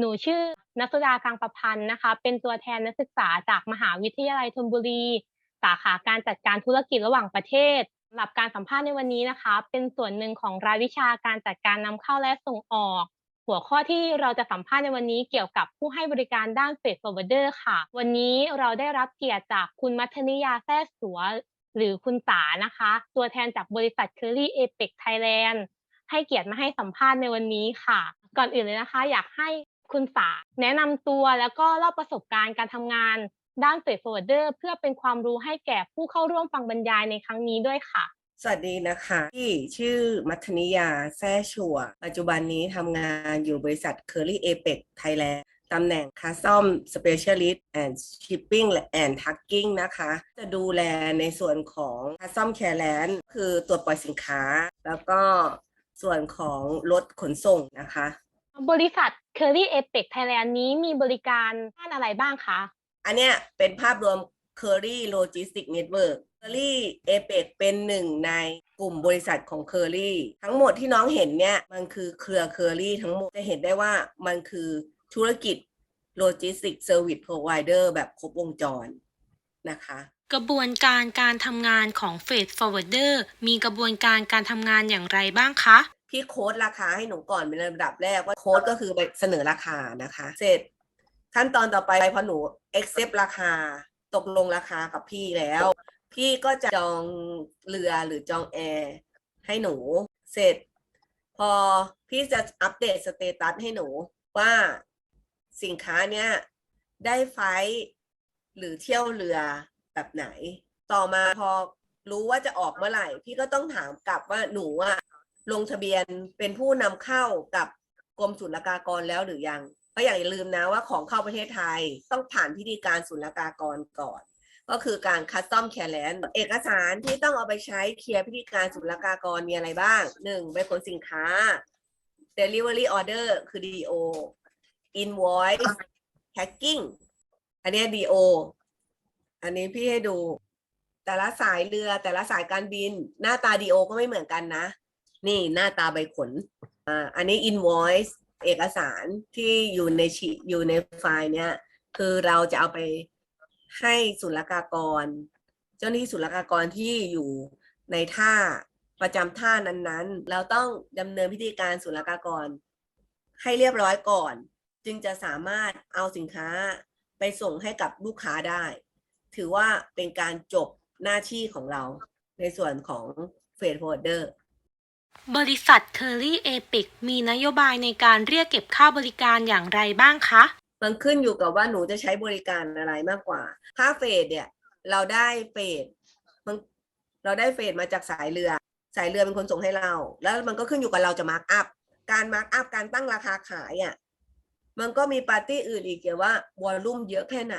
หนูชื่อนัสดากังประพันธ์นะคะ เป็นตัวแทนนักศึกษาจากมหาวิทยาลัยธนบุรี สาขาการจัดการธุรกิจระหว่างประเทศสำหรับการสัมภาษณ์ในวันนี้นะคะ เป็นส่วนหนึ่งของรายวิชาการจัดการนำเข้าและส่งออก หัวข้อที่เราจะสัมภาษณ์ในวันนี้เกี่ยวกับผู้ให้บริการด้านเฟดฟอร์เวอร์เดอร์ค่ะ วันนี้เราได้รับเกียรติจากคุณมัทนิยาแท้สัวหรือคุณสานะคะ ตัวแทนจากบริษัท Curry Apex Thailand ให้เกียรติมาให้สัมภาษณ์ในวันนี้ค่ะ ก่อนอื่นเลยนะคะ อยากให้ คุณสาแนะนำตัวแล้วก็เล่าประสบการณ์การทำงาน ด้านเฟดฟอร์เวอร์เดอร์เพื่อเป็นความรู้ให้แก่ผู้เข้าร่วมฟังบรรยายในครั้งนี้ด้วยค่ะสวัสดีนะคะที่ชื่อมัทนิยาแซ่ชัว ปัจจุบันนี้ทำงานอยู่บริษัท Curly Apex Thailand ตำแหน่ง Custom Specialist and Shipping and Tracking นะคะ จะดูแลในส่วนของ Custom Clearance คือตรวจปล่อยสินค้า แล้วก็ส่วนของรถขนส่งนะคะ บริษัท Curry Apex Thailand นี้มีบริการด้านอะไรบ้างคะ อันเนี้ยเป็นภาพรวม Curry Logistics Network Curry Apex เป็นหนึ่งในกลุ่มบริษัทของ Curry ทั้งหมดที่น้องเห็นเนี่ยมันคือเครือ Curry ทั้งหมดจะเห็นได้ว่ามันคือธุรกิจ Logistics Service Provider แบบครบวงจรนะคะกระบวนการการทำงานของ Freight Forwarder มีกระบวนการการทำงานอย่างไรบ้างคะ พี่โค้ดราคาให้หนูก่อนเป็นลำดับแรกว่าโค้ดก็คือไปเสนอราคานะคะ เสร็จขั้นตอนต่อไปพอหนู accept ราคาตกลงราคากับพี่แล้ว พี่ก็จะจองเรือหรือจองแอร์ให้หนู เสร็จ พอพี่จะอัปเดตสเตตัสให้หนูว่าสินค้าเนี้ยได้ไฟล์หรือเที่ยวเรือแบบไหน ต่อมาพอรู้ว่าจะออกเมื่อไหร่ พี่ก็ต้องถามกลับว่าหนูอะ ลงทะเบียนเป็นผู้นำเข้ากับกรมศุลกากรแล้วหรือยังเพราะอย่าลืมนะว่าของเข้าประเทศไทยต้องผ่านพิธีการศุลกากรก่อน ก็คือการคัสตอมแคแลนเอกสารที่ต้องเอาไปใช้เคลียร์พิธีการศุลกากรมีอะไรบ้างหนึ่งใบขนสินค้า Delivery Order คือ DO Invoice Packing อันนี้ DO อันนี้พี่ให้ดู แต่ละสายเรือแต่ละสายการบิน หน้าตา DO ก็ไม่เหมือนกันนะ นี่หน้าตาใบขนอ่าอันนี้ invoice เอกสารที่อยู่ในชีอยู่ในไฟล์เนี้ยคือเราจะเอาไปให้ศุลกากร เจ้าหน้าที่ศุลกากรที่อยู่ในท่าประจำท่านั้นๆ เราต้องดำเนินพิธีการศุลกากร ให้เรียบร้อยก่อน จึงจะสามารถเอาสินค้าไปส่งให้กับลูกค้าได้ ถือว่าเป็นการจบหน้าที่ของเราในส่วนของเฟดโฮเดอร์ บริษัท Curly Apex มีนโยบายในการเรียกเก็บค่าบริการอย่างไรบ้างคะ มันขึ้นอยู่กับว่าหนูจะใช้บริการอะไรมากกว่า ค่าเฟดเนี่ย เราได้เฟดมันเราได้เฟดมาจากสายเรือ สายเรือเป็นคนส่งให้เรา แล้วมันก็ขึ้นอยู่กับเราจะมาร์กอัพ การมาร์กอัพการตั้งราคาขายอะ มันก็มีปาร์ตี้อื่นอีกเกี่ยวว่าวอลลุ่มเยอะแค่ไหน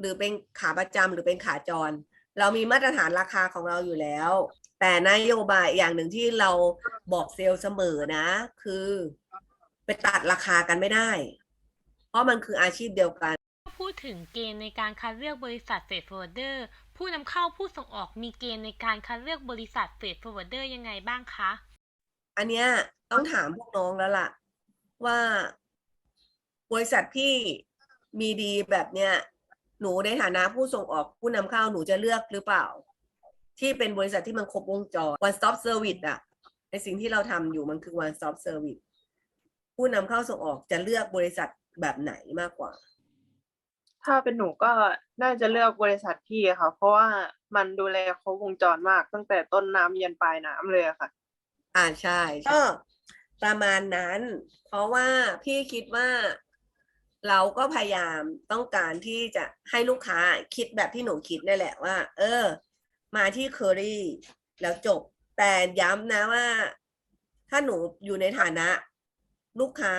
หรือเป็นขาประจำหรือเป็นขาจร เรามีมาตรฐานราคาของเราอยู่แล้ว แต่นโยบายอย่างหนึ่งที่เราบอกเซลล์เสมอนะ คือ ไปตัดราคากันไม่ได้ เพราะมันคืออาชีพเดียวกัน พูดถึงเกณฑ์ในการคัดเลือกบริษัท Freight Forwarder ผู้นำเข้าผู้ส่งออกมีเกณฑ์ในการคัดเลือกบริษัท Freight Forwarder ยังไงบ้างคะ อันเนี้ยต้องถามพวกน้องแล้วล่ะ ว่าบริษัทพี่มีดีแบบเนี้ยหนูในฐานะผู้ส่งออกผู้นำเข้าหนูจะเลือกหรือเปล่า ที่เป็นบริษัทที่มันครบวงจร one stop service อะในสิ่งที่เราทำอยู่มันคือ one stop service ผู้นำเข้าส่งออกจะเลือกบริษัทแบบไหนมากกว่า ถ้าเป็นหนูก็น่าจะเลือกบริษัทพี่ค่ะ เพราะว่ามันดูแลครบวงจรมากตั้งแต่ต้นน้ำยันปลายน้ำเลยอะค่ะ อ่าใช่ก็ประมาณนั้น เพราะว่าพี่คิดว่าเราก็พยายามต้องการที่จะให้ลูกค้าคิดแบบที่หนูคิดนี่แหละว่า เออ มาที่เคอรี่แล้วจบ แต่ย้ำนะว่า ถ้าหนูอยู่ในฐานะ ลูกค้า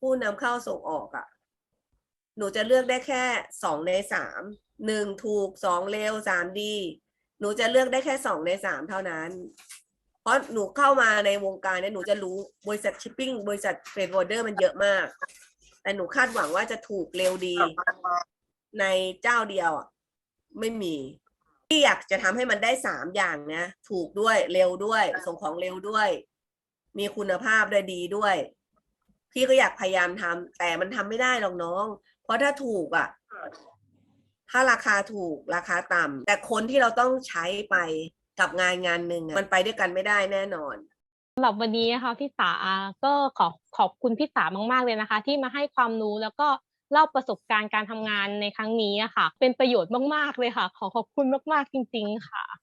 ผู้นำเข้าส่งออกอะ่ะ หนูจะเลือกได้แค่สองในสามหนึ่งถูกสองเร็วสามดี หนูจะเลือกได้แค่สองในสามเท่านั้น เพราะหนูเข้ามาในวงการเนี่ยหนูจะรู้บริษัทชิปปิ้งบริษัทเฟรดวอร์เดอร์มันเยอะมาก แต่หนูคาดหวังว่าจะถูกเร็วดี ในเจ้าเดียวอะไม่มี ที่อยากจะทำให้มันได้สามอย่างนะถูกด้วยเร็วด้วย ส่งของเร็วด้วย มีคุณภาพด้วยดีด้วย พี่ก็อยากพยายามทำแต่มันทำไม่ได้หรอกน้อง เพราะถ้าถูกอะ ถ้าราคาถูกราคาต่ำแต่คนที่เราต้องใช้ไปกับงานงานหนึ่งมันไปด้วยกันไม่ได้แน่นอนสำหรับวันนี้นะคะพี่สาก็ขอขอบคุณพี่สามาก ๆ เลยนะคะ ที่มาให้ความรู้แล้วก็ เล่าประสบการณ์การทำงานในครั้งนี้อะค่ะ เป็นประโยชน์มากๆเลยค่ะ ขอขอบคุณมากๆจริง ๆ ค่ะ